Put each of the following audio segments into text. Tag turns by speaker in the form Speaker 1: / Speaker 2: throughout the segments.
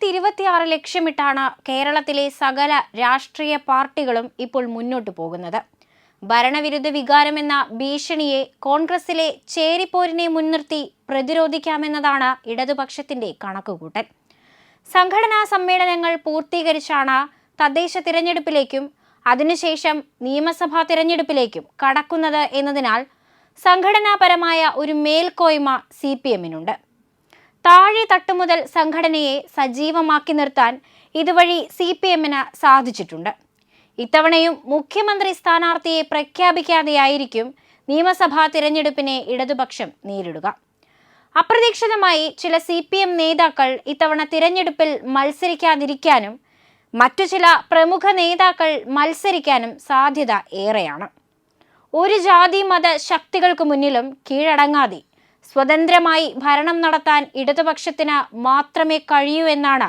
Speaker 1: രണ്ടായിരത്തി ഇരുപത്തിയാറ് ലക്ഷ്യമിട്ടാണ് കേരളത്തിലെ സകല രാഷ്ട്രീയ പാർട്ടികളും ഇപ്പോൾ മുന്നോട്ടു പോകുന്നത്. ഭരണവിരുദ്ധ വികാരമെന്ന ഭീഷണിയെ കോൺഗ്രസിലെ ചേരിപ്പോരിനെ മുൻനിർത്തി പ്രതിരോധിക്കാമെന്നതാണ് ഇടതുപക്ഷത്തിന്റെ കണക്കുകൂട്ടൽ. സംഘടനാ സമ്മേളനങ്ങൾ പൂർത്തീകരിച്ചാണ് തദ്ദേശ തിരഞ്ഞെടുപ്പിലേക്കും അതിനുശേഷം നിയമസഭാ തിരഞ്ഞെടുപ്പിലേക്കും കടക്കുന്നത് എന്നതിനാൽ സംഘടനാപരമായ ഒരു മേൽക്കോയ്മ സി പി എമ്മിനുണ്ട്. താഴെ തട്ടുമുതൽ സംഘടനയെ സജീവമാക്കി നിർത്താൻ ഇതുവഴി സി പി എമ്മിന് സാധിച്ചിട്ടുണ്ട്. ഇത്തവണയും മുഖ്യമന്ത്രി സ്ഥാനാർത്ഥിയെ പ്രഖ്യാപിക്കാതെയായിരിക്കും നിയമസഭാ തിരഞ്ഞെടുപ്പിനെ ഇടതുപക്ഷം നേരിടുക. അപ്രതീക്ഷിതമായി ചില സി പി എം നേതാക്കൾ ഇത്തവണ തിരഞ്ഞെടുപ്പിൽ മത്സരിക്കാതിരിക്കാനും മറ്റു ചില പ്രമുഖ നേതാക്കൾ മത്സരിക്കാനും സാധ്യത ഏറെയാണ്. ഒരു ജാതി മത ശക്തികൾക്ക് മുന്നിലും കീഴടങ്ങാതെ സ്വതന്ത്രമായി ഭരണം നടത്താൻ ഇടതുപക്ഷത്തിന് മാത്രമേ കഴിയൂ എന്നാണ്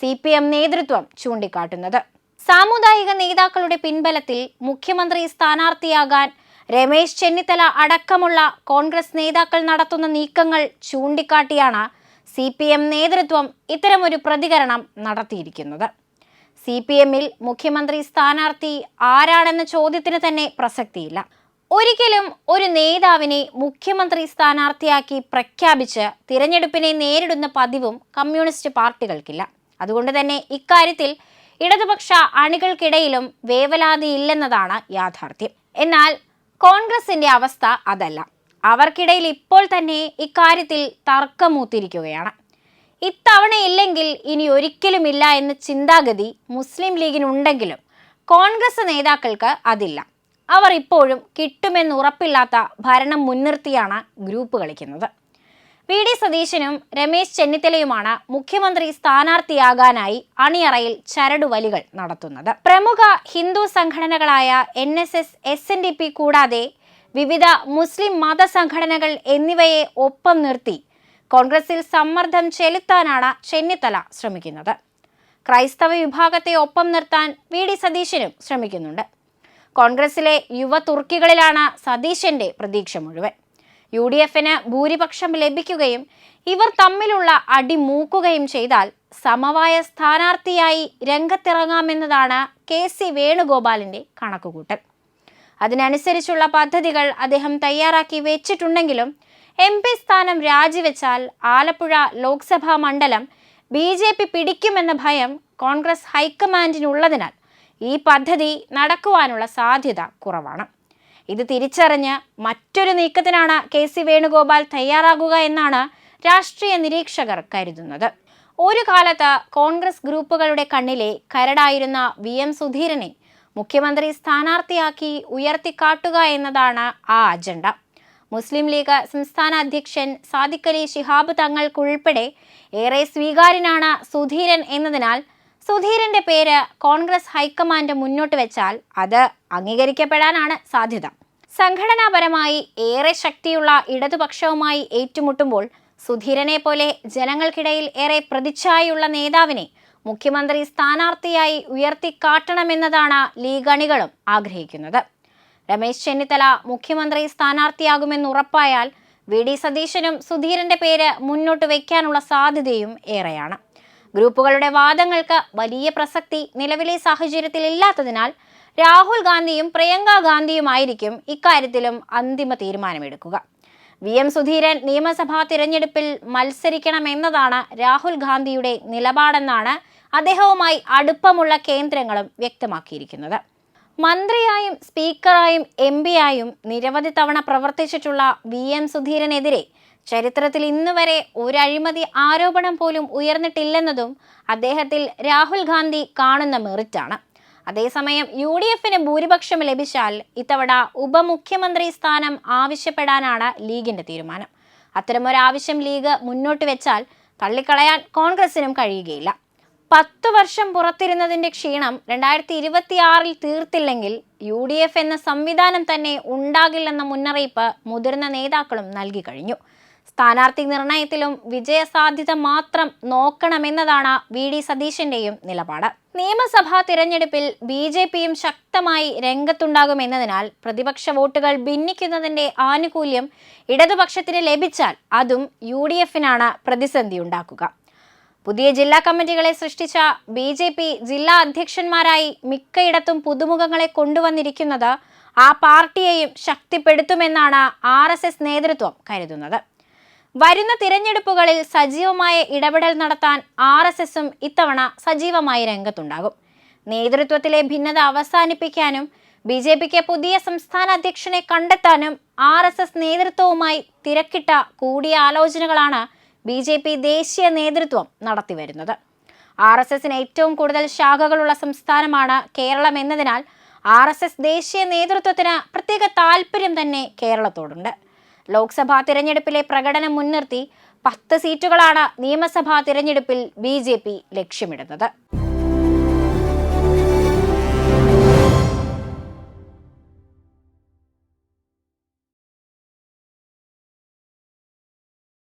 Speaker 1: സി പി എം നേതൃത്വം ചൂണ്ടിക്കാട്ടുന്നത്. സാമുദായിക നേതാക്കളുടെ പിൻബലത്തിൽ മുഖ്യമന്ത്രി സ്ഥാനാർത്ഥിയാകാൻ രമേശ് ചെന്നിത്തല അടക്കമുള്ള കോൺഗ്രസ് നേതാക്കൾ നടത്തുന്ന നീക്കങ്ങൾ ചൂണ്ടിക്കാട്ടിയാണ് സി പി എം നേതൃത്വം ഇത്തരമൊരു പ്രതികരണം നടത്തിയിരിക്കുന്നത്. സി പി എമ്മിൽ മുഖ്യമന്ത്രി സ്ഥാനാർത്ഥി ആരാണെന്ന ചോദ്യത്തിന് തന്നെ പ്രസക്തിയില്ല. ഒരിക്കലും ഒരു നേതാവിനെ മുഖ്യമന്ത്രി സ്ഥാനാർത്ഥിയാക്കി പ്രഖ്യാപിച്ച് തിരഞ്ഞെടുപ്പിനെ നേരിടുന്ന പതിവും കമ്മ്യൂണിസ്റ്റ് പാർട്ടികൾക്കില്ല. അതുകൊണ്ട് തന്നെ ഇക്കാര്യത്തിൽ ഇടതുപക്ഷ അണികൾക്കിടയിലും വേവലാതിയില്ലെന്നതാണ് യാഥാർത്ഥ്യം. എന്നാൽ കോൺഗ്രസിന്റെ അവസ്ഥ അതല്ല. അവർക്കിടയിൽ ഇപ്പോൾ തന്നെ ഇക്കാര്യത്തിൽ തർക്കമൂത്തിരിക്കുകയാണ്. ഇത്തവണയില്ലെങ്കിൽ ഇനി ഒരിക്കലുമില്ല എന്ന ചിന്താഗതി മുസ്ലിം ലീഗിനുണ്ടെങ്കിലും കോൺഗ്രസ് നേതാക്കൾക്ക് അതില്ല. അവർ ഇപ്പോഴും കിട്ടുമെന്ന് ഉറപ്പില്ലാത്ത ഭരണം മുൻനിർത്തിയാണ് ഗ്രൂപ്പ് കളിക്കുന്നത്. വി. ഡി. സതീശനും രമേശ് ചെന്നിത്തലയുമാണ് മുഖ്യമന്ത്രി സ്ഥാനാർത്ഥിയാകാനായി അണിയറയിൽ ചരടുവലികൾ നടത്തുന്നത്. പ്രമുഖ Hindu സംഘടനകളായ N S S S N D P കൂടാതെ വിവിധ മുസ്ലിം മതസംഘടനകൾ എന്നിവയെ ഒപ്പം നിർത്തി കോൺഗ്രസിൽ സമ്മർദ്ദം ചെലുത്താനാണ് ചെന്നിത്തല ശ്രമിക്കുന്നത്. ക്രൈസ്തവ വിഭാഗത്തെ ഒപ്പം നിർത്താൻ വി. ഡി. സതീശനും ശ്രമിക്കുന്നുണ്ട്. കോൺഗ്രസിലെ യുവ തുർക്കികളിലാണ് സതീശന്റെ പ്രതീക്ഷ മുഴുവൻ. യു ഡി എഫിന് ഭൂരിപക്ഷം ലഭിക്കുകയും ഇവർ തമ്മിലുള്ള അടി മൂക്കുകയും ചെയ്താൽ സമവായ സ്ഥാനാർത്ഥിയായി രംഗത്തിറങ്ങാമെന്നതാണ് കെ സി വേണുഗോപാലിന്റെ കണക്കുകൂട്ടൽ. അതിനനുസരിച്ചുള്ള പദ്ധതികൾ അദ്ദേഹം തയ്യാറാക്കി വെച്ചിട്ടുണ്ടെങ്കിലും എം പി സ്ഥാനം രാജിവെച്ചാൽ ആലപ്പുഴ ലോക്സഭാ മണ്ഡലം ബി ജെ പി പിടിക്കുമെന്ന ഭയം കോൺഗ്രസ് ഹൈക്കമാൻഡിനുള്ളതിനാൽ ഈ പദ്ധതി നടക്കുവാനുള്ള സാധ്യത കുറവാണ്. ഇത് തിരിച്ചറിഞ്ഞ് മറ്റൊരു നീക്കത്തിനാണ് കെ സി വേണുഗോപാൽ തയ്യാറാകുക എന്നാണ് രാഷ്ട്രീയ നിരീക്ഷകർ കരുതുന്നത്. ഒരു കാലത്ത് കോൺഗ്രസ് ഗ്രൂപ്പുകളുടെ കണ്ണിലെ കരടായിരുന്ന വി എം സുധീരനെ മുഖ്യമന്ത്രി സ്ഥാനാർത്ഥിയാക്കി ഉയർത്തിക്കാട്ടുക എന്നതാണ് ആ അജണ്ട. മുസ്ലിം ലീഗ് സംസ്ഥാന അധ്യക്ഷൻ സാദിഖലി ശിഹാബ് തങ്ങൾക്കുൾപ്പെടെ ഏറെ സ്വീകാര്യനാണ് സുധീരൻ എന്നതിനാൽ സുധീരന്റെ പേര് കോൺഗ്രസ് ഹൈക്കമാൻഡ് മുന്നോട്ട് വെച്ചാൽ അത് അംഗീകരിക്കപ്പെടാനാണ് സാധ്യത. സംഘടനാപരമായി ഏറെ ശക്തിയുള്ള ഇടതുപക്ഷവുമായി ഏറ്റുമുട്ടുമ്പോൾ സുധീരനെ പോലെ ജനങ്ങൾക്കിടയിൽ ഏറെ പ്രതിച്ഛായുള്ള നേതാവിനെ മുഖ്യമന്ത്രി സ്ഥാനാർത്ഥിയായി ഉയർത്തിക്കാട്ടണമെന്നതാണ് ലീഗ് അണികളും ആഗ്രഹിക്കുന്നത്. രമേശ് ചെന്നിത്തല മുഖ്യമന്ത്രി സ്ഥാനാർത്ഥിയാകുമെന്ന് ഉറപ്പായാൽ വി. ഡി. സതീശനും സുധീരന്റെ പേര് മുന്നോട്ട് വയ്ക്കാനുള്ള സാധ്യതയും ഏറെയാണ്. ഗ്രൂപ്പുകളുടെ വാദങ്ങൾക്ക് വലിയ പ്രസക്തി നിലവിലെ സാഹചര്യത്തിൽ ഇല്ലാത്തതിനാൽ രാഹുൽ ഗാന്ധിയും പ്രിയങ്ക ഗാന്ധിയുമായിരിക്കും ഇക്കാര്യത്തിലും അന്തിമ തീരുമാനമെടുക്കുക. വി. എം. സുധീരൻ നിയമസഭാ തിരഞ്ഞെടുപ്പിൽ മത്സരിക്കണമെന്നതാണ് രാഹുൽ ഗാന്ധിയുടെ നിലപാടെന്നാണ് അദ്ദേഹവുമായി അടുപ്പമുള്ള കേന്ദ്രങ്ങളും വ്യക്തമാക്കിയിരിക്കുന്നത്. മന്ത്രിയായും സ്പീക്കറായും എം പിയായും നിരവധി തവണ പ്രവർത്തിച്ചിട്ടുള്ള വി. എം. സുധീരനെതിരെ ചരിത്രത്തിൽ ഇന്നുവരെ ഒരു അഴിമതി ആരോപണം പോലും ഉയർന്നിട്ടില്ലെന്നതും അദ്ദേഹത്തിൽ രാഹുൽ ഗാന്ധി കാണുന്ന മെറിറ്റാണ്. അതേസമയം യു ഡി എഫിന് ഭൂരിപക്ഷം ലഭിച്ചാൽ ഇത്തവണ ഉപമുഖ്യമന്ത്രി സ്ഥാനം ആവശ്യപ്പെടാനാണ് ലീഗിന്റെ തീരുമാനം. അത്തരമൊരാവശ്യം ലീഗ് മുന്നോട്ട് വെച്ചാൽ തള്ളിക്കളയാൻ കോൺഗ്രസിനും കഴിയുകയില്ല. പത്തു വർഷം പുറത്തിരുന്നതിന്റെ ക്ഷീണം രണ്ടായിരത്തി ഇരുപത്തിയാറിൽ തീർത്തില്ലെങ്കിൽ യു ഡി എഫ് എന്ന സംവിധാനം തന്നെ ഉണ്ടാകില്ലെന്ന മുന്നറിയിപ്പ് മുതിർന്ന നേതാക്കളും നൽകി കഴിഞ്ഞു. സ്ഥാനാർത്ഥി നിർണയത്തിലും വിജയസാധ്യത മാത്രം നോക്കണമെന്നതാണ് വി ഡി സതീശന്റെയും നിലപാട്. നിയമസഭാ തിരഞ്ഞെടുപ്പിൽ ബി ജെ പിയും ശക്തമായി രംഗത്തുണ്ടാകുമെന്നതിനാൽ പ്രതിപക്ഷ വോട്ടുകൾ ഭിന്നിക്കുന്നതിന്റെ ആനുകൂല്യം ഇടതുപക്ഷത്തിന് ലഭിച്ചാൽ അതും യു ഡി എഫിനാണ് പ്രതിസന്ധി ഉണ്ടാക്കുക പുതിയ ജില്ലാ കമ്മിറ്റികളെ സൃഷ്ടിച്ച ബി ജെ പി ജില്ലാ അധ്യക്ഷന്മാരായി മിക്കയിടത്തും പുതുമുഖങ്ങളെ കൊണ്ടുവന്നിരിക്കുന്നത് ആ പാർട്ടിയെയും ശക്തിപ്പെടുത്തുമെന്നാണ് ആർ നേതൃത്വം കരുതുന്നത്. വരുന്ന തിരഞ്ഞെടുപ്പുകളിൽ സജീവമായ ഇടപെടൽ നടത്താൻ ആർ എസ് എസും ഇത്തവണ സജീവമായി രംഗത്തുണ്ടാകും. നേതൃത്വത്തിലെ ഭിന്നത അവസാനിപ്പിക്കാനും ബി ജെ പിക്ക് പുതിയ സംസ്ഥാന അധ്യക്ഷനെ കണ്ടെത്താനും ആർ എസ് എസ് നേതൃത്വവുമായി തിരക്കിട്ട കൂടിയാലോചനകളാണ് ബി ജെ പി ദേശീയ നേതൃത്വം നടത്തിവരുന്നത്. ആർ എസ് എസിന് ഏറ്റവും കൂടുതൽ ശാഖകളുള്ള സംസ്ഥാനമാണ് കേരളം എന്നതിനാൽ ആർ എസ് എസ് ദേശീയ നേതൃത്വത്തിന് പ്രത്യേക താല്പര്യം തന്നെ കേരളത്തോടുണ്ട്. ലോക്സഭാ തിരഞ്ഞെടുപ്പിലെ പ്രകടനം മുൻനിർത്തി പത്ത് സീറ്റുകളാണ് നിയമസഭാ തിരഞ്ഞെടുപ്പിൽ ബി ലക്ഷ്യമിടുന്നത്.